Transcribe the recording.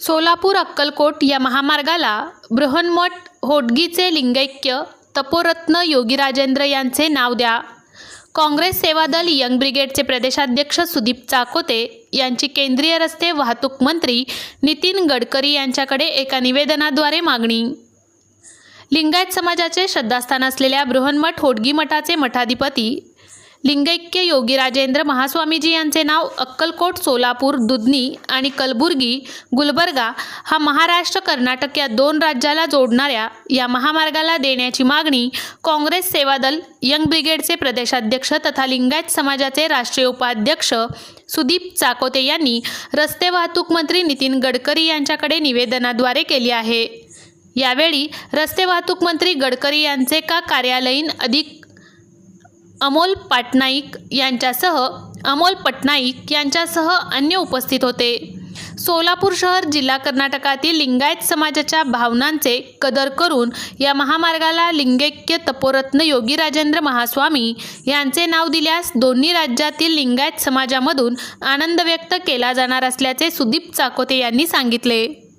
सोलापूर अक्कलकोट या महामार्गाला बृहन्मठ होडगीचे लिंगैक्य तपोरत्न योगीराजेंद्र यांचे नाव द्या. काँग्रेस सेवादल यंग ब्रिगेडचे प्रदेशाध्यक्ष सुदीप चाकोते यांची केंद्रीय रस्ते वाहतूक मंत्री नितीन गडकरी यांच्याकडे एका निवेदनाद्वारे मागणी. लिंगायत समाजाचे श्रद्धास्थान असलेल्या बृहन्मठ होडगी मठाचे मठाधिपती लिंगैक्य योगी राजेंद्र महास्वामीजी यांचे नाव अक्कलकोट सोलापूर दुधनी आणि कलबुर्गी गुलबर्गा हा महाराष्ट्र कर्नाटक या दोन राज्याला जोडणाऱ्या या महामार्गाला देण्याची मागणी काँग्रेस सेवादल यंग ब्रिगेडचे प्रदेशाध्यक्ष तथा लिंगायत समाजाचे राष्ट्रीय उपाध्यक्ष सुदीप चाकोते यांनी रस्ते वाहतूक मंत्री नितीन गडकरी यांच्याकडे निवेदनाद्वारे केली आहे. यावेळी रस्ते वाहतूक मंत्री गडकरी यांचे का कार्यालयीन अधिक अमोल पाटनाईक यांच्यासह अमोल पटनाईक यांच्यासह अन्य उपस्थित होते. सोलापूर शहर जिल्हा कर्नाटकातील लिंगायत समाजाच्या भावनांचे कदर करून या महामार्गाला लिंगैक्य तपोरत्न योगी राजेंद्र महास्वामी यांचे नाव दिल्यास दोन्ही राज्यातील लिंगायत समाजामधून आनंद व्यक्त केला जाणार असल्याचे सुदीप चाकोते यांनी सांगितले.